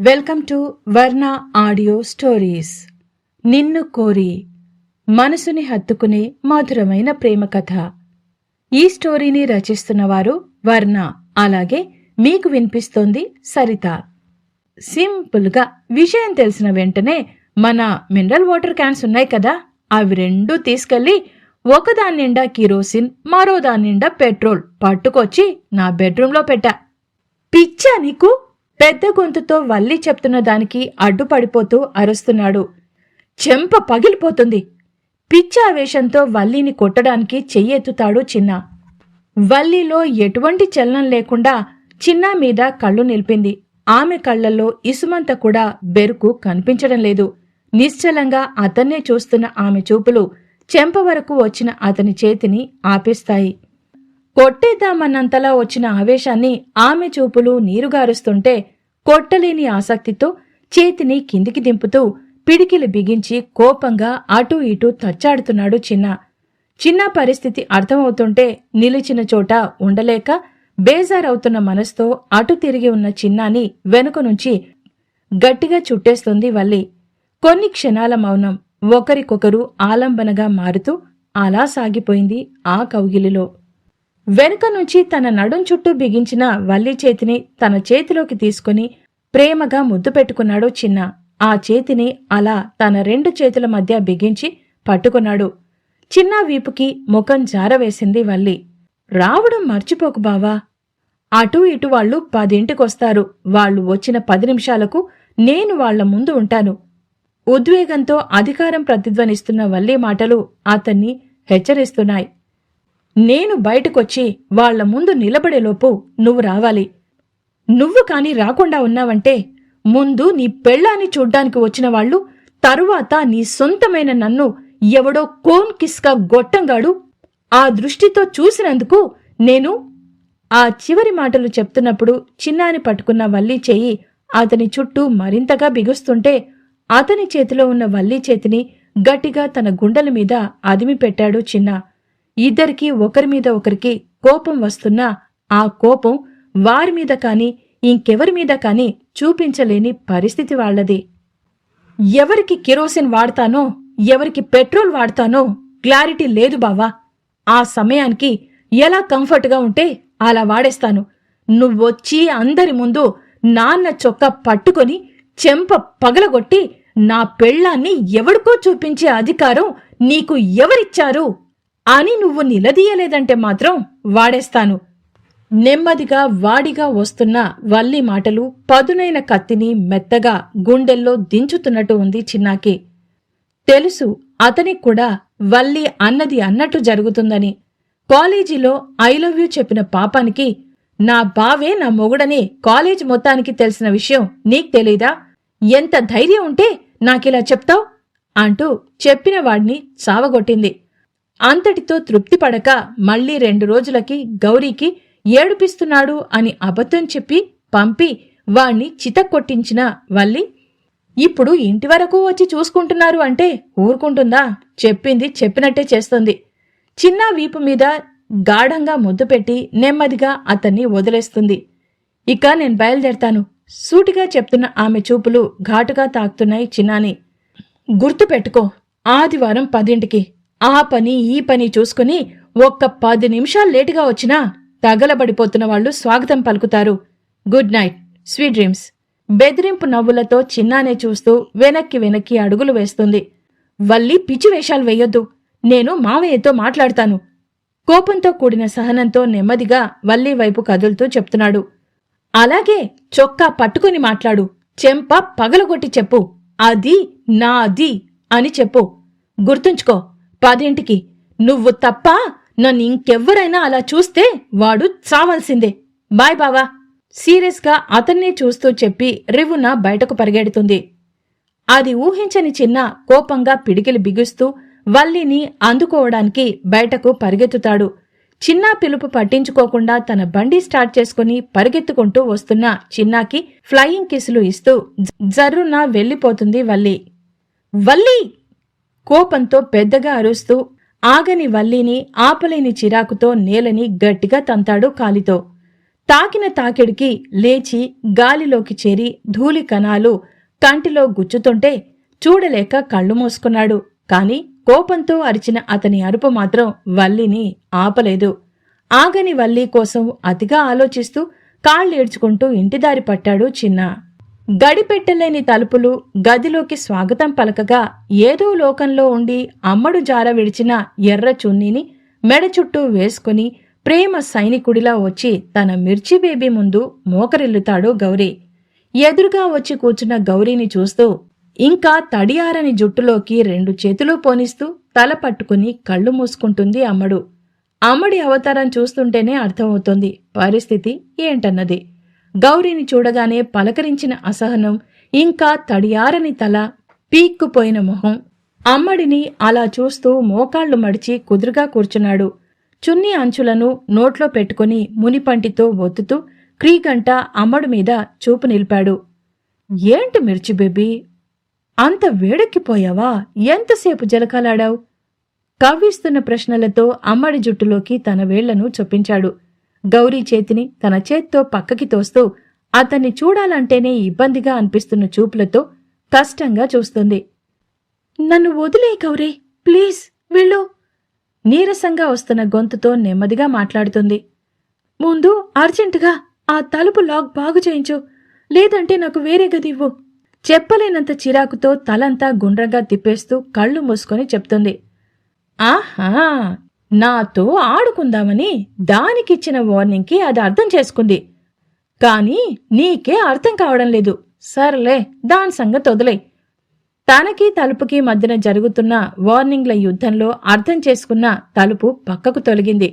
Welcome to Varna audio stories. నిన్ను కోరి మనసుని హత్తుకునే మధురమైన ప్రేమ కథ. ఈ స్టోరీని రచిస్తున్నవారు వర్ణ. అలాగే మీకు వినిపిస్తోంది సరిత. సింపుల్గా విషయం తెలిసిన వెంటనే మన మినరల్ వాటర్ క్యాన్స్ ఉన్నాయి కదా అవి రెండూ తీసుకెళ్ళి ఒకదాని నిండా కిరోసిన్ మరో దాని నిండా పెట్రోల్ పట్టుకొచ్చి నా బెడ్రూమ్లో పెట్టా. పిచ్చా నీకు? పెద్ద గొంతుతో వల్లి చెప్తున్న దానికి అడ్డుపడిపోతూ అరుస్తున్నాడు. చెంప పగిలిపోతుంది. పిచ్చి ఆవేశంతో వల్లిని కొట్టడానికి చెయ్యెత్తుతాడు చిన్న. వల్లిలో ఎటువంటి చలనం లేకుండా చిన్న మీద కళ్ళు నిలిపింది. ఆమె కళ్ళల్లో ఇసుమంత కూడా బెరుకు కనిపించడం లేదు. నిశ్చలంగా అతన్నే చూస్తున్న ఆమె చూపులు చెంప వరకు వచ్చిన అతని చేతిని ఆపేస్తాయి. కొట్టేద్దామన్నంతలా వచ్చిన ఆవేశాన్ని ఆమె చూపులు నీరుగారుస్తుంటే కొట్టలేని ఆసక్తితో చేతిని కిందికి దింపుతూ పిడికిలి బిగించి కోపంగా అటూ ఇటూ తచ్చాడుతున్నాడు చిన్న. చిన్న పరిస్థితి అర్థమవుతుంటే నిలిచిన చోట ఉండలేక బేజారవుతున్న మనసుతో అటు తిరిగి ఉన్న చిన్నాని వెనుక నుంచి గట్టిగా చుట్టేస్తుంది వల్లి. కొన్ని క్షణాల మౌనం ఒకరికొకరు ఆలంబనగా మారుతూ అలా సాగిపోయింది ఆ కౌగిలిలో. వెనుక నుంచి తన నడుం చుట్టూ బిగించిన వల్లి చేతిని తన చేతిలోకి తీసుకుని ప్రేమగా ముద్దు పెట్టుకున్నాడు చిన్న. ఆ చేతిని అలా తన రెండు చేతుల మధ్య బిగించి పట్టుకున్నాడు. చిన్న వీపుకి ముఖం జారవేసింది వల్లి. రావడం మర్చిపోకు బావా. అటూ ఇటు వాళ్ళు పదింటికొస్తారు. వాళ్ళు వచ్చిన పది నిమిషాలకు నేను వాళ్ళ ముందు ఉంటాను. ఉద్వేగంతో అధికారం ప్రతిధ్వనిస్తున్న వల్లి మాటలు అతన్ని హెచ్చరిస్తున్నాయి. నేను బయటకొచ్చి వాళ్ళ ముందు నిలబడేలోపు నువ్వు రావాలి. నువ్వు కాని రాకుండా ఉన్నావంటే ముందు నీ పెళ్ళాన్ని చూడ్డానికి వచ్చిన వాళ్ళు తరువాత నీ సొంతమైన నన్ను ఎవడో కోన్ కిస్కా గొట్టంగాడు ఆ దృష్టితో చూసినందుకు నేను ఆ చివరి మాటలు చెప్తున్నప్పుడు చిన్నాని పట్టుకున్న వల్లి చేయి అతని చుట్టూ మరింతగా బిగుస్తుంటే అతని చేతిలో ఉన్న వల్లి చేతిని గట్టిగా తన గుండెల మీద అదిమి పెట్టాడు చిన్న. ఇద్దరికీ ఒకరి మీద ఒకరికి కోపం వస్తున్నా ఆ కోపం వారి మీద కాని ఇంకెవరి మీద కాని చూపించలేని పరిస్థితి వాళ్ళది ఎవరికి కిరోసిన్ వాడతానో ఎవరికి పెట్రోల్ వాడతానో క్లారిటీ లేదు బావా. ఆ సమయానికి ఎలా కంఫర్ట్గా ఉంటే అలా వాడేస్తాను. నువ్వొచ్చి అందరి ముందు నాన్న చొక్కా పట్టుకొని చెంప పగలగొట్టి నా పెళ్ళాన్ని ఎవడికో చూపించే అధికారం నీకు ఎవరిచ్చారు? అని నువ్వు నిలదీయలేదంటే మాత్రం వాడేస్తాను. నెమ్మదిగా వాడిగా వస్తున్న వల్లి మాటలు పదునైన కత్తిని మెత్తగా గుండెల్లో దించుతున్నట్టు ఉంది చిన్నాకి. తెలుసు అతనికి కూడా వల్లి అన్నది అన్నట్టు జరుగుతుందని. కాలేజీలో ఐ లవ్ యూ చెప్పిన పాపానికి నా బావే నా మొగుడని కాలేజ్ మొత్తానికి తెలిసిన విషయం నీకు తెలీదా? ఎంత ధైర్యం ఉంటే నాకిలా చెప్తావ్? అంటూ చెప్పిన వాడిని చావగొట్టింది. అంతటితో తృప్తి పడక మళ్ళీ రెండు రోజులకి గౌరీకి ఏడుపిస్తున్నాడు అని అబద్ధం చెప్పి పంపి వాణ్ణి చితక్కొట్టించిన వల్లి ఇప్పుడు ఇంటి వరకు వచ్చి చూసుకుంటున్నారు అంటే ఊరుకుంటుందా? చెప్పింది చెప్పినట్టే చేస్తుంది చిన్న వీపు మీద గాఢంగా ముద్దు పెట్టి నెమ్మదిగా అతన్ని వదిలేస్తుంది. ఇక నేను బయలుదేరతాను సూటిగా చెప్తున్న ఆమె చూపులు ఘాటుగా తాకుతున్నాయి చిన్నాని. గుర్తుపెట్టుకో ఆదివారం పదింటికి ఆ పని ఈ పని చూసుకుని ఒక్క పది నిమిషాలు లేటుగా వచ్చినా తగలబడిపోతున్న వాళ్ళు స్వాగతం పలుకుతారు. Good night sweet dreams. బెదిరింపు నవ్వులతో చిన్నానే చూస్తూ వెనక్కి వెనక్కి అడుగులు వేస్తుంది. వల్లి పిచ్చి వేషాలు వేయొద్దు. నేను మావయ్యతో మాట్లాడతాను. కోపంతో కూడిన సహనంతో నెమ్మదిగా వల్లి వైపు కదులుతూ చెప్తున్నాడు. అలాగే చొక్కా పట్టుకుని మాట్లాడు. చెంప పగలగొట్టి చెప్పు. అది నాది అని చెప్పు. గుర్తుంచుకో. పదింటికి. నువ్వు తప్ప నన్ను ఇంకెవ్వరైనా అలా చూస్తే వాడు చావాల్సిందే. బాయ్ బావా. సీరియస్గా అతన్నే చూస్తూ చెప్పి రివున బయటకు పరిగెడుతుంది. అది ఊహించని చిన్న కోపంగా పిడికిలు బిగుస్తూ వల్లిని అందుకోవడానికి బయటకు పరిగెత్తుతాడు. చిన్నా పిలుపు పట్టించుకోకుండా తన బండి స్టార్ట్ చేసుకుని పరిగెత్తుకుంటూ వస్తున్న చిన్నాకి ఫ్లయింగ్ కిసులు ఇస్తూ జర్రున వెళ్ళిపోతుంది వల్లి. వల్లి! కోపంతో పెద్దగా అరుస్తూ ఆగని వల్లిని ఆపలేని చిరాకుతో నేలని గట్టిగా తంతాడు కాలితో. తాకిన తాకిడికి లేచి గాలిలోకి చేరి ధూళి కణాలు కంటిలో గుచ్చుతుంటే చూడలేక కళ్ళు మూసుకున్నాడు. కాని కోపంతో అరిచిన అతని అరుపు మాత్రం వల్లిని ఆపలేదు. ఆగని వల్లి కోసం అతిగా ఆలోచిస్తూ కాళ్ళేడ్చుకుంటూ ఇంటిదారి పట్టాడు చిన్న. గడిపెట్టలేని తలుపులు గదిలోకి స్వాగతం పలకగా ఏదో లోకంలో ఉండి అమ్మడు జార విడిచిన ఎర్ర చున్నీని మెడ చుట్టూ వేసుకుని ప్రేమ సైనికుడిలా వచ్చి తన మిర్చి బేబీ ముందు మోకరిల్లుతాడు గౌరీ. ఎదురుగా వచ్చి కూర్చున్న గౌరీని చూస్తూ ఇంకా తడియారని జుట్టులోకి రెండు చేతులు పోనిస్తూ తల పట్టుకుని కళ్ళు మూసుకుంటుంది అమ్మడు. అమ్మడి అవతారం చూస్తుంటేనే అర్థమవుతోంది పరిస్థితి ఏంటన్నది. గౌరీని చూడగానే పలకరించిన అసహనం ఇంకా తడియారని తల పీక్కుపోయిన మొహం. అమ్మడిని అలా చూస్తూ మోకాళ్ళు మడిచి కుదురుగా కూర్చున్నాడు. చున్నీ అంచులను నోట్లో పెట్టుకుని మునిపంటితో ఒత్తుతూ క్రీగంట అమ్మడు మీద చూపు నిలిపాడు. ఏంటి మిర్చి బేబీ? అంత వేడెక్కిపోయావా? ఎంతసేపు జలకాలాడావు? కవ్విస్తున్న ప్రశ్నలతో అమ్మడి జుట్టులోకి తన వేళ్ళను చొప్పించాడు. గౌరీ చేతిని తన చేత్తో పక్కకి తోస్తూ అతన్ని చూడాలంటేనే ఇబ్బందిగా అనిపిస్తున్న చూపులతో కష్టంగా చూస్తుంది. నన్ను వదిలే గౌరీ ప్లీజ్ వెళ్ళు. నీరసంగా వస్తున్న గొంతుతో నెమ్మదిగా మాట్లాడుతుంది. ముందు అర్జెంటుగా ఆ తలుపు లాక్ బాగు చేయించు లేదంటే నాకు వేరే గది ఇవ్వు. చెప్పలేనంత చిరాకుతో తలంతా గుండ్రంగా తిప్పేస్తూ కళ్ళు మూసుకొని చెప్తుంది. ఆహా! నాతో ఆడుకుందామని దానికిచ్చిన వార్నింగ్కి అది అర్థం చేసుకుంది. కానీ నీకే అర్థం కావడం లేదు. సర్లే దాని సంగతి వదిలే తనకి తలుపుకి మధ్యన జరుగుతున్న వార్నింగ్ల యుద్ధంలో అర్థం చేసుకున్న తలుపు పక్కకు తొలగింది.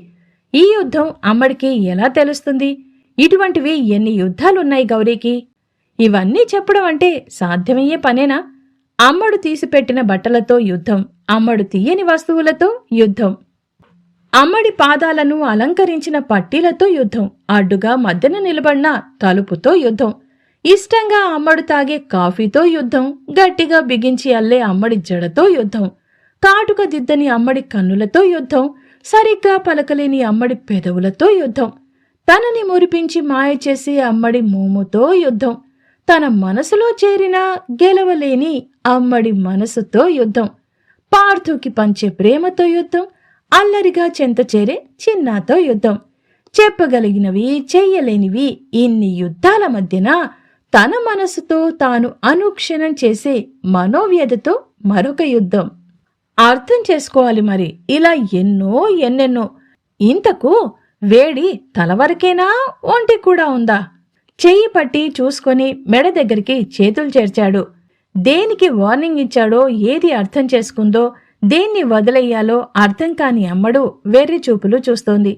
ఈ యుద్ధం అమ్మడికి ఎలా తెలుస్తుంది? ఇటువంటివి ఎన్ని యుద్ధాలున్నాయి గౌరీకి? ఇవన్నీ చెప్పడం అంటే సాధ్యమయ్యే పనేనా? అమ్మడు తీసిపెట్టిన బట్టలతో యుద్ధం అమ్మడు తీయని వస్తువులతో యుద్ధం. అమ్మడి పాదాలను అలంకరించిన పట్టీలతో యుద్ధం. అడ్డుగా మధ్యన నిలబడిన తలుపుతో యుద్ధం. ఇష్టంగా అమ్మడు తాగే కాఫీతో యుద్ధం. గట్టిగా బిగించి అల్లే అమ్మడి జడతో యుద్ధం. కాటుక దిద్దని అమ్మడి కన్నులతో యుద్ధం. సరిగ్గా పలకలేని అమ్మడి పెదవులతో యుద్ధం. తనని మురిపించి మాయచేసి అమ్మడి మోముతో యుద్ధం. తన మనసులో చేరిన గెలవలేని అమ్మడి మనసుతో యుద్ధం. పార్థుకి పంచే ప్రేమతో యుద్ధం. అల్లరిగా చెంతచేరే చిన్నాతో యుద్ధం. చెప్పగలిగినవి చెయ్యలేనివి ఇన్ని యుద్ధాల మధ్యన తన మనసుతో తాను అనుక్షణం చేసే మనోవ్యధతో మరొక యుద్ధం. అర్థం చేసుకోవాలి మరి. ఇలా ఎన్నో ఎన్నెన్నో. ఇంతకు వేడి తలవరకేనా ఒంటి కూడా ఉందా? చెయ్యి పట్టి చూసుకొని మెడ దగ్గరికి చేతులు చేర్చాడు. దేనికి వార్నింగ్ ఇచ్చాడో ఏది అర్థం చేసుకుందో దేన్ని వదిలెయ్యాలో అర్థం కాని అమ్మడు వెర్రి చూపులు చూస్తోంది.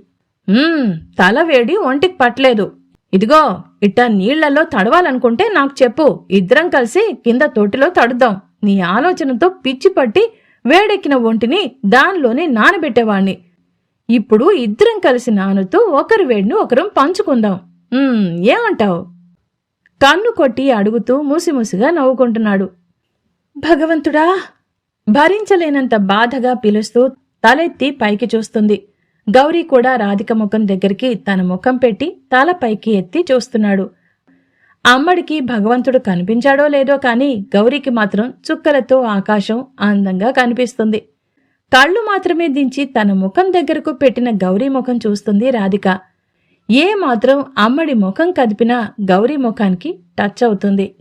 తల వేడి ఒంటికి పట్టలేదు. ఇదిగో ఇట్ట నీళ్ళలో తడవాలనుకుంటే నాకు చెప్పు. ఇద్దరం కలిసి కింద తొట్టిలో తడుద్దాం. నీ ఆలోచనతో పిచ్చి పట్టి వేడెక్కిన ఒంటిని దానిలోనే నానబెట్టేవాణ్ణి. ఇప్పుడు ఇద్దరం కలిసి నానుతూ ఒకరి వేడిని ఒకరం పంచుకుందాం. ఏమంటావు? కన్ను కొట్టి అడుగుతూ మూసిమూసిగా నవ్వుకుంటున్నాడు. భగవంతుడా భరించలేనంత బాధగా పిలుస్తూ తలెత్తి పైకి చూస్తుంది. గౌరీ కూడా రాధిక ముఖం దగ్గరికి తన ముఖం పెట్టి తల పైకి ఎత్తి చూస్తున్నాడు. అమ్మడికి భగవంతుడు కనిపించాడో లేదో కాని గౌరీకి మాత్రం చుక్కలతో ఆకాశం అందంగా కనిపిస్తుంది. కళ్ళు మాత్రమే దించి తన ముఖం దగ్గరకు పెట్టిన గౌరీ ముఖం చూస్తుంది రాధిక. ఏ మాత్రం అమ్మడి ముఖం కదిపినా గౌరీ ముఖానికి టచ్ అవుతుంది.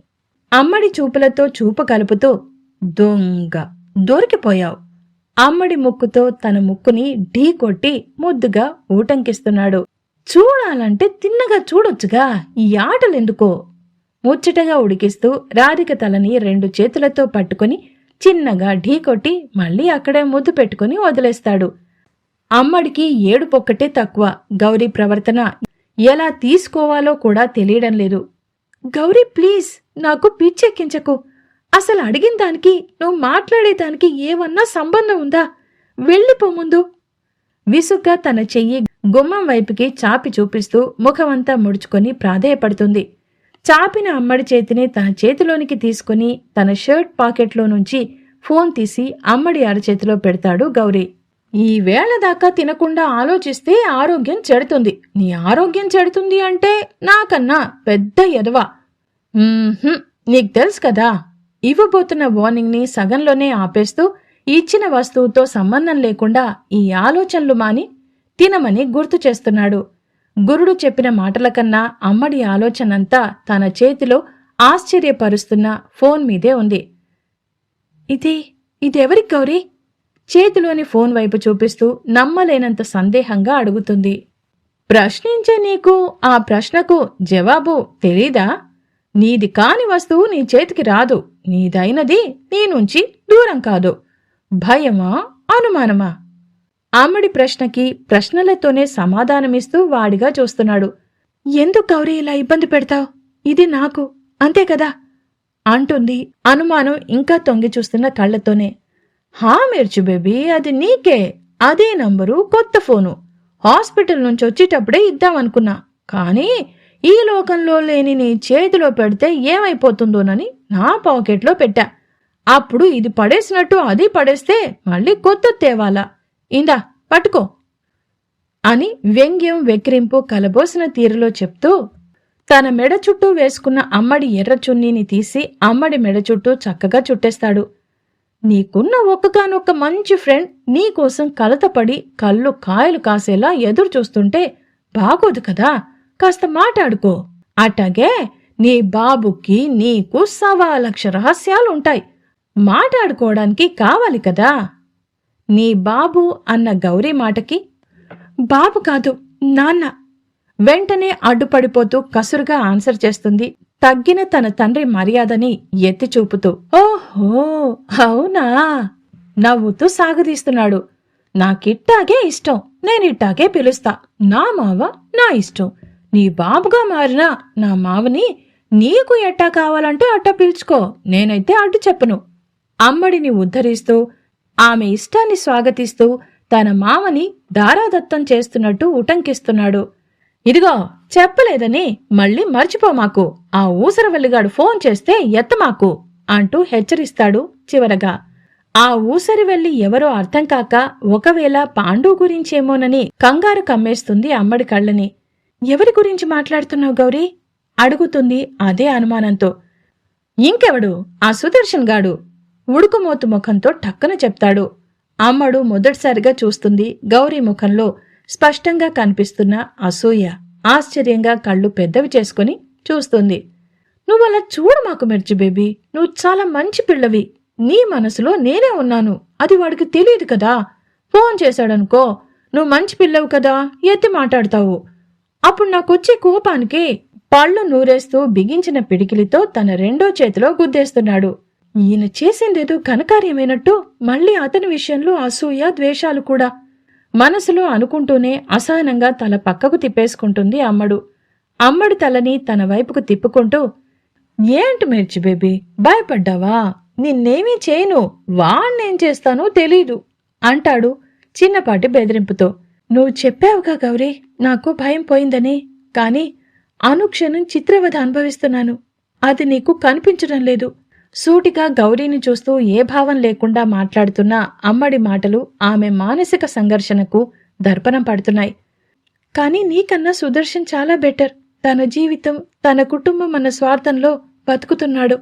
అమ్మడి చూపులతో చూపు కలుపుతూ దొంగ. దొరికిపోయావు. అమ్మడి ముక్కుతో తన ముక్కుని ఢీ కొట్టి ముద్దుగా ఊటంకిస్తున్నాడు. చూడాలంటే తిన్నగా చూడొచ్చుగా ఈ ఆటలెందుకో? ముచ్చటగా ఉడికిస్తూ రాధిక తలని రెండు చేతులతో పట్టుకుని చిన్నగా ఢీకొట్టి మళ్ళీ అక్కడే ముద్దు పెట్టుకుని వదిలేస్తాడు. అమ్మడికి ఏడుపొక్కటే తక్కువ. గౌరీ ప్రవర్తన ఎలా తీసుకోవాలో కూడా తెలియడం లేదు. గౌరీ ప్లీజ్ నాకు పిచ్చెక్కించకు. అసలు అడిగిన దానికి నువ్వు మాట్లాడేదానికి ఏమన్నా సంబంధం ఉందా? వెళ్ళిపో ముందు. విసుగ్గా తన చెయ్యి గుమ్మం వైపుకి చాపి చూపిస్తూ ముఖమంతా ముడుచుకొని ప్రాధేయపడుతుంది. చాపిన అమ్మడి చేతిని తన చేతిలోనికి తీసుకుని తన షర్ట్ పాకెట్లో నుంచి ఫోన్ తీసి అమ్మడి అరచేతిలో పెడతాడు గౌరీ. ఈ వేళ దాకా తినకుండా ఆలోచిస్తే ఆరోగ్యం చెడుతుంది. నీ ఆరోగ్యం చెడుతుంది అంటే నాకన్నా పెద్ద ఎదవా. నీకు తెలుసు కదా. ఇవ్వబోతున్న వార్నింగ్ని సగంలోనే ఆపేస్తూ ఇచ్చిన వస్తువుతో సంబంధం లేకుండా ఈ ఆలోచనలు మాని తినమని గుర్తు చేస్తున్నాడు. గురుడు చెప్పిన మాటల కన్నా అమ్మడి ఆలోచనంతా తన చేతిలో ఆశ్చర్యపరుస్తున్న ఫోన్ మీదే ఉంది. ఇది ఇదెవరి గౌరీ? చేతిలోని ఫోన్ వైపు చూపిస్తూ నమ్మలేనంత సందేహంగా అడుగుతుంది. ప్రశ్నించే నీకు ఆ ప్రశ్నకు జవాబు తెలీదా? నీది కాని వస్తువు నీ చేతికి రాదు. నీదైనది నీ నుంచి దూరం కాదు. భయమా? అనుమానమా? అమ్మడి ప్రశ్నకి ప్రశ్నలతోనే సమాధానమిస్తూ వాడిగా చూస్తున్నాడు. ఎందుకు గౌరీ ఇలా ఇబ్బంది పెడతావు? ఇది నాకు. అంతే కదా? అంటుంది అనుమానం ఇంకా తొంగి చూస్తున్న కళ్ళతోనే. హా మిర్చి బేబీ అది నీకే. అదే నంబరు కొత్త ఫోను. హాస్పిటల్ నుంచి వచ్చేటప్పుడే ఇద్దామనుకున్నా. కానీ ఈ లోకంలో లేని నీ చేతిలో పెడితే ఏమైపోతుందోనని నా పాకెట్లో పెట్టా. అప్పుడు ఇది పడేసినట్టు అది పడేస్తే మళ్ళీ కొత్త తేవాలా. ఇందా పట్టుకో. అని వ్యంగ్యం వెక్రింపు కలబోసిన తీరులో చెప్తూ తన మెడ చుట్టూ వేసుకున్న అమ్మడి ఎర్ర చున్నీని తీసి అమ్మడి మెడ చుట్టూ చక్కగా చుట్టేస్తాడు. నీకున్న ఒక్కగానొక్క మంచి ఫ్రెండ్ నీకోసం కలతపడి కళ్ళు కాయలు కాసేలా ఎదురు చూస్తుంటే బాగోదు కదా. కాస్త మాట్లాడుకో. అట్టాగే నీ బాబుకి నీకు సవా లక్ష రహస్యాలుంటాయి. మాట్లాడుకోవడానికి కావాలి కదా. నీ బాబు అన్న గౌరీ మాటకి బాబు కాదు నాన్న. వెంటనే అడ్డుపడిపోతూ కసురుగా ఆన్సర్ చేస్తుంది. తగ్గిన తన తండ్రి మర్యాదని ఎత్తి చూపుతూ ఓహో అవునా? నవ్వుతూ సాగదీస్తున్నాడు నాకిట్టాగే ఇష్టం నేనిట్టాగే పిలుస్తా. నా మావ నా ఇష్టం. నీ బాబుగా మారిన నా మావని నీకు ఎట్టా కావాలంటే అట్టా పిలుచుకో. నేనైతే అడ్డు చెప్పను. అమ్మడిని ఉద్ధరిస్తూ ఆమె ఇష్టాన్ని స్వాగతిస్తూ తన మామని దారాదత్తం చేస్తున్నట్టు ఉటంకిస్తున్నాడు. ఇదిగో చెప్పలేదని మళ్ళీ మర్చిపోమాకు ఆ ఊసరవల్లిగాడు ఫోన్ చేస్తే ఎత్తమాకు అంటూ హెచ్చరిస్తాడు చివరగా. ఆ ఊసరి వెళ్ళి ఎవరో అర్థం కాక ఒకవేళ పాండు గురించేమోనని కంగారు కమ్మేస్తుంది అమ్మడి కళ్ళని. ఎవరి గురించి మాట్లాడుతున్నావు గౌరీ? అడుగుతుంది అదే అనుమానంతో. ఇంకెవడు? ఆ సుదర్శన్ గాడు. ఉడుకుమోతు ముఖంతో టక్కున చెప్తాడు. అమ్మడు మొదటిసారిగా చూస్తుంది గౌరీ ముఖంలో స్పష్టంగా కనిపిస్తున్న అసూయ. ఆశ్చర్యంగా కళ్ళు పెద్దవి చేసుకుని చూస్తుంది. నువ్వలా చూడు మాకు మిర్చి బేబీ. నువ్వు చాలా మంచి పిల్లవి. నీ మనసులో నేనే ఉన్నాను. అది వాడికి తెలియదు కదా. ఫోన్ చేశాడనుకో. నువ్వు మంచి పిల్లవు కదా. ఎత్తి మాట్లాడతావు. అప్పుడు నాకొచ్చే కోపానికి పళ్ళు నూరేస్తూ బిగించిన పిడికిలితో తన రెండో చేతిలో గుద్దేస్తున్నాడు. ఈయన చేసిందేదో కనకార్యమైనట్టు మళ్ళీ అతని విషయంలో అసూయ ద్వేషాలు కూడా. మనసులో అనుకుంటూనే అసహనంగా తల పక్కకు తిప్పేసుకుంటుంది అమ్మడు. అమ్మడి తలని తన వైపుకు తిప్పుకుంటూ ఏంటి మిర్చి బేబీ భయపడ్డావా? నిన్నేమీ చేయను. వాణ్ణేం చేస్తానో తెలీదు అంటాడు చిన్నపాటి బెదిరింపుతో. నువ్వు చెప్పావుగా గౌరీ నాకు భయం పోయిందని. కాని అనుక్షణం చిత్రవధ అనుభవిస్తున్నాను. అది నీకు కనిపించడం లేదు. సూటిగా గౌరీని చూస్తూ ఏ భావం లేకుండా మాట్లాడుతున్న అమ్మడి మాటలు ఆమె మానసిక సంఘర్షణకు దర్పణం పడుతున్నాయి. కానీ నీకన్నా సుదర్శన్ చాలా బెటర్. తన జీవితం తన కుటుంబం అన్న స్వార్థంలో బతుకుతున్నాడు.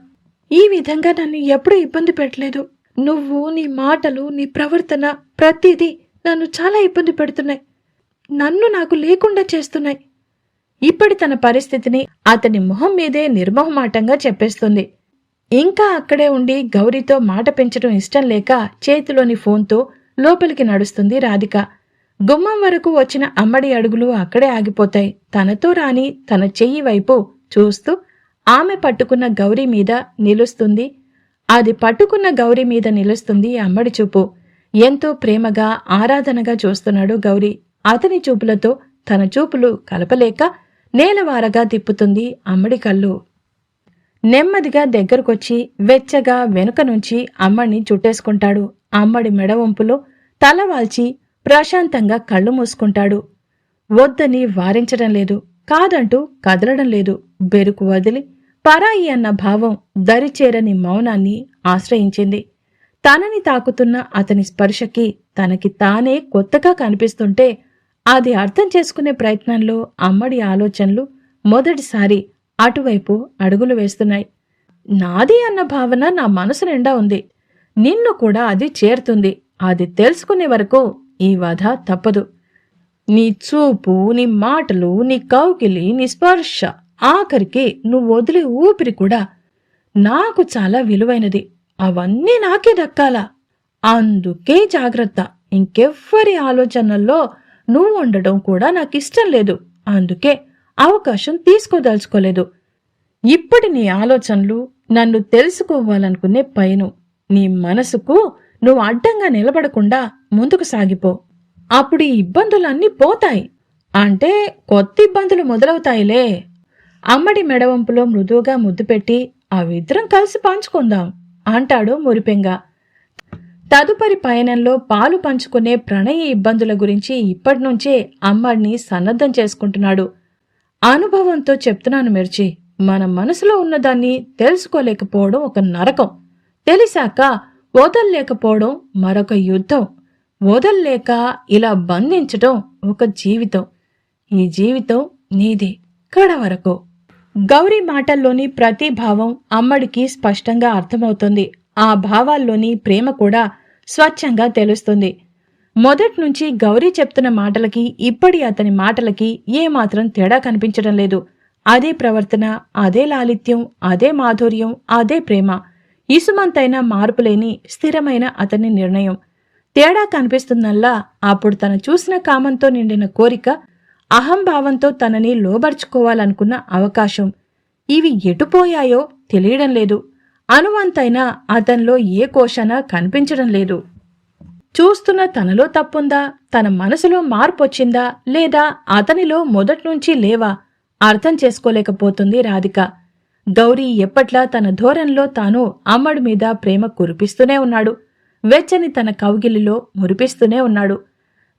ఈ విధంగా నన్ను ఎప్పుడూ ఇబ్బంది పెట్టలేదు. నువ్వు నీ మాటలు నీ ప్రవర్తన ప్రతిదీ నన్ను చాలా ఇబ్బంది పెడుతున్నాయి. నన్ను నాకు లేకుండా చేస్తున్నాయి. ఇప్పటి తన పరిస్థితిని అతని మొహం మీదే నిర్మోహమాటంగా చెప్పేస్తుంది. ఇంకా అక్కడే ఉండి గౌరీతో మాట పెంచడం ఇష్టం లేక చేతిలోని ఫోన్తో లోపలికి నడుస్తుంది రాధిక. గుమ్మం వరకు వచ్చిన అమ్మడి అడుగులు అక్కడే ఆగిపోతాయి. తనతో రాని తన చెయ్యి వైపు చూస్తూ ఆమె పట్టుకున్న గౌరీ మీద నిలుస్తుంది. అది పట్టుకున్న గౌరీ మీద నిలుస్తుంది అమ్మడి చూపు. ఎంతో ప్రేమగా ఆరాధనగా చూస్తున్నాడు గౌరీ. అతని చూపులతో తన చూపులు కలపలేక నేలవారగా తిప్పుతుంది అమ్మడి కళ్ళు. నెమ్మదిగా దగ్గరకొచ్చి వెచ్చగా వెనుక నుంచి అమ్మడిని చుట్టేసుకుంటాడు. అమ్మడి మెడవంపులో తల వాల్చి ప్రశాంతంగా కళ్ళు మూసుకుంటాడు. వద్దని వారించడం లేదు కాదంటూ కదలడం లేదు. బెరుకు వదిలి పరాయి అన్న భావం దరిచేరని మౌనాన్ని ఆశ్రయించింది. తనని తాకుతున్న అతని స్పర్శకి తనకి తానే కొత్తగా కనిపిస్తుంటే అది అర్థం చేసుకునే ప్రయత్నంలో అమ్మడి ఆలోచనలు మొదటిసారి అటువైపు అడుగులు వేస్తున్నాయి. నాది అన్న భావన నా మనసు నిండా ఉంది. నిన్ను కూడా అది చేరుతుంది. అది తెలుసుకునే వరకు ఈ వధ తప్పదు. నీ చూపు నీ మాటలు నీ కౌకిలి నీ స్పర్శ ఆఖరికి నువ్వు వదిలే ఊపిరి కూడా నాకు చాలా విలువైనది. అవన్నీ నాకే దక్కాల. అందుకే జాగ్రత్త. ఇంకెవ్వరి ఆలోచనల్లో నువ్వు ఉండడం కూడా నాకు ఇష్టం లేదు. అందుకే అవకాశం తీసుకోదలుచుకోలేదు. ఇప్పటి నీ ఆలోచనలు నన్ను తెలుసుకోవాలనుకునే పైను. నీ మనసుకు నువ్వు అడ్డంగా నిలబడకుండా ముందుకు సాగిపో. అప్పుడు ఈ ఇబ్బందులన్నీ పోతాయి. అంటే కొత్త ఇబ్బందులు మొదలవుతాయిలే. అమ్మడి మెడవంపులో మృదువుగా ముద్దు పెట్టి అవిద్దరం కలిసి పంచుకుందాం. అంటాడు మురిపెంగా. తదుపరి పయనంలో పాలు పంచుకునే ప్రణయ ఇబ్బందుల గురించి ఇప్పటినుంచే అమ్మడిని సన్నద్ధం చేసుకుంటున్నాడు. అనుభవంతో చెప్తున్నాను మిర్చి మన మనసులో ఉన్నదాన్ని తెలుసుకోలేకపోవడం ఒక నరకం. తెలిసాక వదల్లేకపోవడం మరొక యుద్ధం. వదల్లేక ఇలా బంధించటం ఒక జీవితం. ఈ జీవితం నీది కడ వరకు గౌరీ మాటల్లోని ప్రతి భావం అమ్మడికి స్పష్టంగా అర్థమవుతుంది. ఆ భావాల్లోని ప్రేమ కూడా స్వచ్ఛంగా తెలుస్తుంది. మొదట్నుంచి గౌరీ చెప్తున్న మాటలకి ఇప్పటి అతని మాటలకి ఏమాత్రం తేడా కనిపించడం లేదు. అదే ప్రవర్తన అదే లాలిత్యం అదే మాధుర్యం అదే ప్రేమ. ఇసుమంతైన మార్పులేని స్థిరమైన అతని నిర్ణయం. తేడా కనిపిస్తుందల్లా అప్పుడు తను చూసిన కామంతో నిండిన కోరిక అహంభావంతో తనని లోబర్చుకోవాలనుకున్న అవకాశం. ఇవి ఎటుపోయాయో తెలియడం లేదు. అనువంతైనా అతనిలో ఏ కోశన కనిపించడం లేదు. చూస్తున్న తనలో తప్పుందా? తన మనసులో మార్పొచ్చిందా? లేదా అతనిలో మొదట్నుంచి లేవా? అర్థం చేసుకోలేకపోతుంది రాధిక. గౌరీ ఎప్పట్లా తన ధోరణిలో తాను అమ్మడి మీద ప్రేమ కురిపిస్తూనే ఉన్నాడు. వెచ్చని తన కౌగిలిలో మురిపిస్తూనే ఉన్నాడు.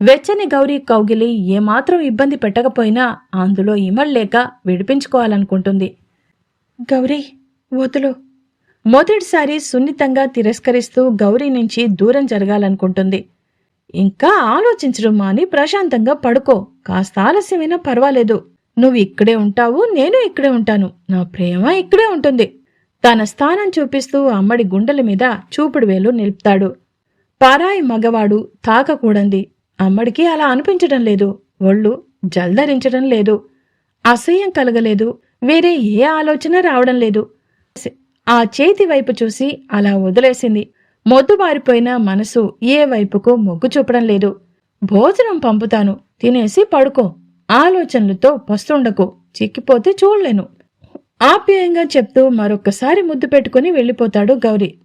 వెచ్చని గౌరీ కౌగిలి ఏమాత్రం ఇబ్బంది పెట్టకపోయినా అందులో ఇమళ్ళేక విడిపించుకోవాలనుకుంటుంది. గౌరీ వదులు. మొదటిసారి సున్నితంగా తిరస్కరిస్తూ గౌరీ నుంచి దూరం జరగాలనుకుంటుంది. ఇంకా ఆలోచించడం మాని ప్రశాంతంగా పడుకో కాస్త ఆలస్యమైనా పర్వాలేదు. నువ్వు ఇక్కడే ఉంటావు నేను ఇక్కడే ఉంటాను. నా ప్రేమ ఇక్కడే ఉంటుంది. తన స్థానం చూపిస్తూ అమ్మడి గుండెల మీద చూపుడు వేలు నిలుపుతాడు. పారాయి మగవాడు తాకకూడంది. అమ్మడికి అలా అనిపించడం లేదు. ఒళ్ళు జల్దరించడం లేదు. అసహ్యం కలగలేదు. వేరే ఏ ఆలోచన రావడం లేదు. ఆ చేతి వైపు చూసి అలా వదిలేసింది. మొద్దుబారిపోయిన మనసు ఏ వైపుకు మొగ్గు చూపడం లేదు. భోజనం పంపుతాను. తినేసి పడుకో. ఆలోచనలతో పస్తుండకు చిక్కిపోతే చూడలేను. ఆప్యాయంగా చెప్తూ మరొక్కసారి ముద్దు పెట్టుకుని వెళ్ళిపోతాడు గౌరీ.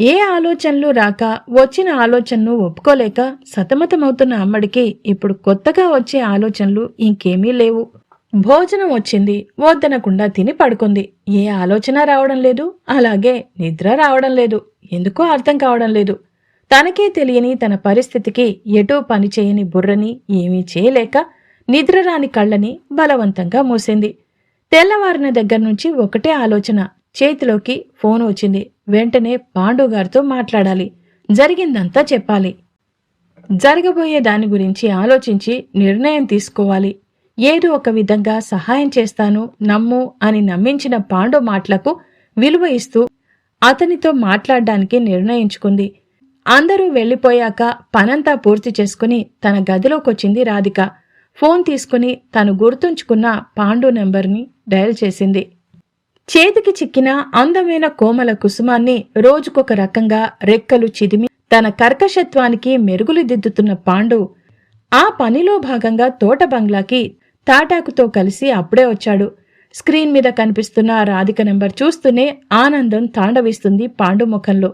ఏ ఆలోచనలు రాక వచ్చిన ఆలోచనను ఒప్పుకోలేక సతమతమవుతున్న అమ్మడికి ఇప్పుడు కొత్తగా వచ్చే ఆలోచనలు ఇంకేమీ లేవు. భోజనం వచ్చింది వద్దనకుండా తిని పడుకుంది. ఏ ఆలోచన రావడం లేదు అలాగే నిద్ర రావడం లేదు. ఎందుకో అర్థం కావడం లేదు. తనకే తెలియని తన పరిస్థితికి ఎటూ పని చేయని బుర్రని ఏమీ చేయలేక నిద్రరాని కళ్ళని బలవంతంగా మూసింది. తెల్లవారిన దగ్గర నుంచి ఒకటే ఆలోచన చేతిలోకి ఫోన్ వచ్చింది. వెంటనే పాండుగారితో మాట్లాడాలి. జరిగిందంతా చెప్పాలి. జరగబోయే దాని గురించి ఆలోచించి నిర్ణయం తీసుకోవాలి. ఏదో ఒక విధంగా సహాయం చేస్తాను నమ్ము అని నమ్మించిన పాండు మాటలకు విలువ ఇస్తూ అతనితో మాట్లాడడానికి నిర్ణయించుకుంది. అందరూ వెళ్ళిపోయాక పనంతా పూర్తి చేసుకుని తన గదిలోకొచ్చింది రాధిక. ఫోన్ తీసుకుని తను గుర్తుంచుకున్న పాండు నెంబర్ని డయల్ చేసింది. చేతికి చిక్కిన అందమైన కోమల కుసుమాన్ని రోజుకొక రకంగా రెక్కలు చిదిమి తన కర్కశత్వానికి మెరుగులు దిద్దుతున్న పాండు ఆ పనిలో భాగంగా తోట బంగ్లాకి తాటాకుతో కలిసి అప్పుడే వచ్చాడు. స్క్రీన్ మీద కనిపిస్తున్న రాధిక నెంబర్ చూస్తూనే ఆనందం తాండవిస్తుంది పాండు ముఖంలో.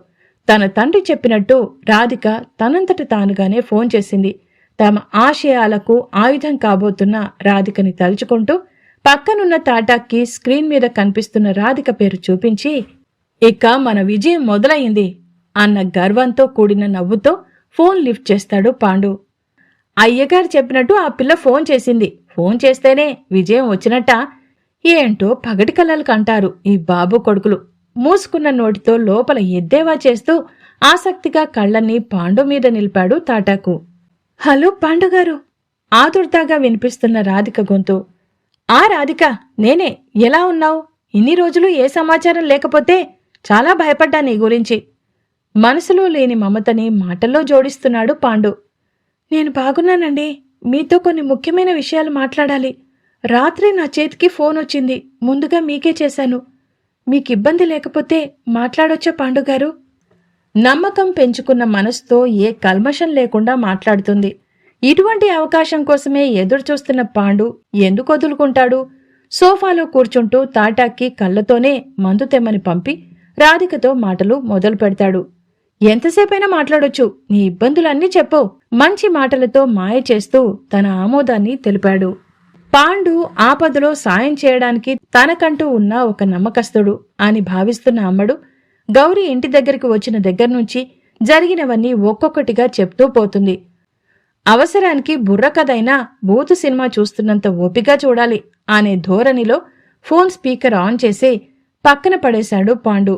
తన తండ్రి చెప్పినట్టు రాధిక తనంతట తానుగానే ఫోన్ చేసింది. తమ ఆశయాలకు ఆయుధం కాబోతున్న రాధికని తలుచుకుంటూ పక్కనున్న తాటాక్కి స్క్రీన్ మీద కనిపిస్తున్న రాధిక పేరు చూపించి ఇక మన విజయం మొదలయ్యింది అన్న గర్వంతో కూడిన నవ్వుతో ఫోన్ లిఫ్ట్ చేస్తాడు పాండు. అయ్యగారు చెప్పినట్టు ఆ పిల్ల ఫోన్ చేసింది. ఫోన్ చేస్తేనే విజయం వచ్చినట్ట. ఏంటో పగటి కలలకు అంటారు ఈ బాబు కొడుకులు. మూసుకున్న నోటితో లోపల ఎద్దేవా చేస్తూ ఆసక్తిగా కళ్ళని పాండు మీద నిలిపాడు తాటాకు హలో పాండుగారు ఆదుర్దాగా వినిపిస్తున్న రాధిక గొంతు. ఆ రాధిక నేనే ఎలా ఉన్నావు? ఇన్ని రోజులు ఏ సమాచారం లేకపోతే చాలా భయపడ్డా నీ గురించి. మనసులో లేని మమతని మాటల్లో జోడిస్తున్నాడు పాండు. నేను బాగున్నానండి. మీతో కొన్ని ముఖ్యమైన విషయాలు మాట్లాడాలి. రాత్రి నా చేతికి ఫోన్ వచ్చింది. ముందుగా మీకే చేశాను. మీకు ఇబ్బంది లేకపోతే మాట్లాడొచ్చా పాండుగారు? నమ్మకం పెంచుకున్న మనసుతో ఏ కల్మషం లేకుండా మాట్లాడుతుంది. ఇటువంటి అవకాశం కోసమే ఎదురుచూస్తున్న పాండు ఎందుకు వదులుకుంటాడు? సోఫాలో కూర్చుంటూ తాటాక్కి కళ్ళతోనే మందు తెమ్మని పంపి రాధికతో మాటలు మొదలు పెడతాడు. ఎంతసేపైనా మాట్లాడొచ్చు నీ ఇబ్బందులన్నీ చెప్పు మంచి మాటలతో మాయ చేస్తూ తన ఆమోదాన్ని తెలిపాడు. పాండు ఆపదలో సాయం చేయడానికి తనకంటూ ఉన్న ఒక నమ్మకస్తుడు అని భావిస్తున్న అమ్మడు గౌరీ ఇంటి దగ్గరికి వచ్చిన దగ్గర నుంచి జరిగినవన్నీ ఒక్కొక్కటిగా చెప్తూ పోతుంది. అవసరానికి బుర్రకథైన బూతు సినిమా చూస్తున్నంత ఓపిగా చూడాలి అనే ధోరణిలో ఫోన్ స్పీకర్ ఆన్ చేసి పక్కన పడేశాడు పాండు.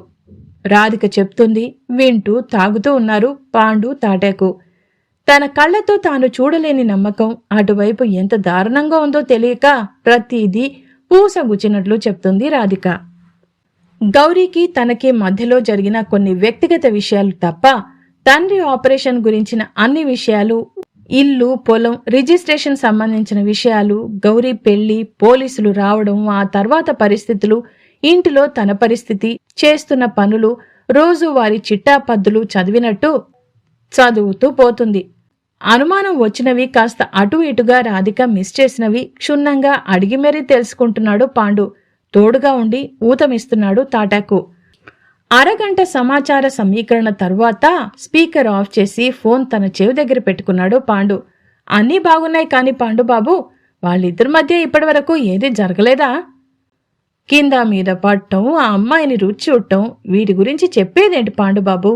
రాధిక చెప్తుంది వింటూ తాగుతూ ఉన్నారు పాండు తాటాకు. తన కళ్ళతో తాను చూడలేని నమ్మకం అటువైపు ఎంత దారుణంగా ఉందో తెలియక ప్రతిదీ పూసగుచ్చినట్లు చెప్తుంది రాధిక. గౌరీకి తనకి మధ్యలో జరిగిన కొన్ని వ్యక్తిగత విషయాలు తప్ప తండ్రి ఆపరేషన్ గురించిన అన్ని విషయాలు ఇల్లు పొలం రిజిస్ట్రేషన్ సంబంధించిన విషయాలు గౌరీ పెళ్ళి పోలీసులు రావడం ఆ తర్వాత పరిస్థితులు ఇంటిలో తన పరిస్థితి చేస్తున్న పనులు రోజు వారి చిట్టా చిట్టాపద్దులు చదివినట్టు చదువుతూ పోతుంది. అనుమానం వచ్చినవి కాస్త అటు ఇటుగా రాధిక మిస్ చేసినవి క్షుణ్ణంగా అడిగి మరీ తెలుసుకుంటున్నాడు పాండు. తోడుగా ఉండి ఊతమిస్తున్నాడు తాటాకు. అరగంట సమాచార సమీకరణ తర్వాత స్పీకర్ ఆఫ్ చేసి ఫోన్ తన చెవి దగ్గర పెట్టుకున్నాడు పాండు. అన్నీ బాగున్నాయి కాని పాండు బాబు వాళ్ళిద్దరి మధ్య ఇప్పటివరకు ఏదీ జరగలేదా కింద మీద పడటం ఆ అమ్మాయిని రుచి చూడటం వీటి గురించి చెప్పేదేంటి పాండుబాబు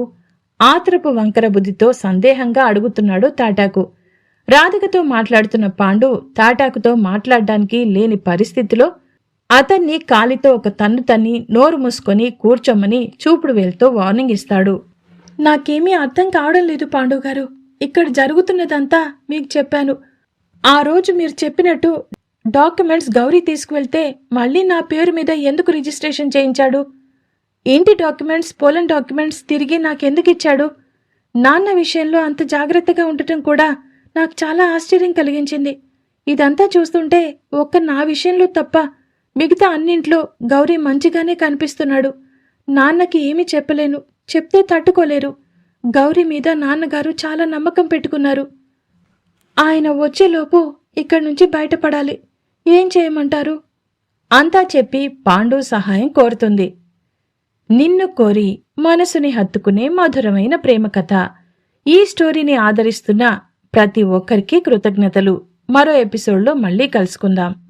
ఆత్రపు వంకర బుద్ధితో సందేహంగా అడుగుతున్నాడు తాటాకు. రాధికతో మాట్లాడుతున్న పాండు తాటాకుతో మాట్లాడడానికి లేని పరిస్థితిలో అతన్ని కాలితో ఒక తన్ను తన్ని నోరు మూసుకొని కూర్చోమని చూపుడు వేలుతో వార్నింగ్ ఇస్తాడు. నాకేమీ అర్థం కావడం లేదు పాండుగారు. ఇక్కడ జరుగుతున్నదంతా మీకు చెప్పాను. ఆ రోజు మీరు చెప్పినట్టు డాక్యుమెంట్స్ గౌరీ తీసుకువెళ్తే మళ్ళీ నా పేరు మీద ఎందుకు రిజిస్ట్రేషన్ చేయించాడు? ఇంటి డాక్యుమెంట్స్? పోలం డాక్యుమెంట్స్ తిరిగి నాకెందుకు ఇచ్చాడు? నాన్న విషయంలో అంత జాగ్రత్తగా ఉండటం కూడా నాకు చాలా ఆశ్చర్యం కలిగించింది. ఇదంతా చూస్తుంటే ఒక్క నా విషయంలో తప్ప మిగతా అన్నింట్లో గౌరీ మంచిగానే కనిపిస్తున్నాడు. నాన్నకి ఏమీ చెప్పలేను. చెప్తే తట్టుకోలేరు. గౌరీ మీద నాన్నగారు చాలా నమ్మకం పెట్టుకున్నారు. ఆయన వచ్చేలోపు ఇక్కడి నుంచి బయటపడాలి. ఏం చేయమంటారు? అంతా చెప్పి పాండు సహాయం కోరుతుంది. నిన్ను కోరి మనసుని హత్తుకునే మధురమైన ప్రేమ కథ. ఈ స్టోరీని ఆదరిస్తున్న ప్రతి ఒక్కరికి కృతజ్ఞతలు. మరో ఎపిసోడ్లో మళ్ళీ కలుసుకుందాం.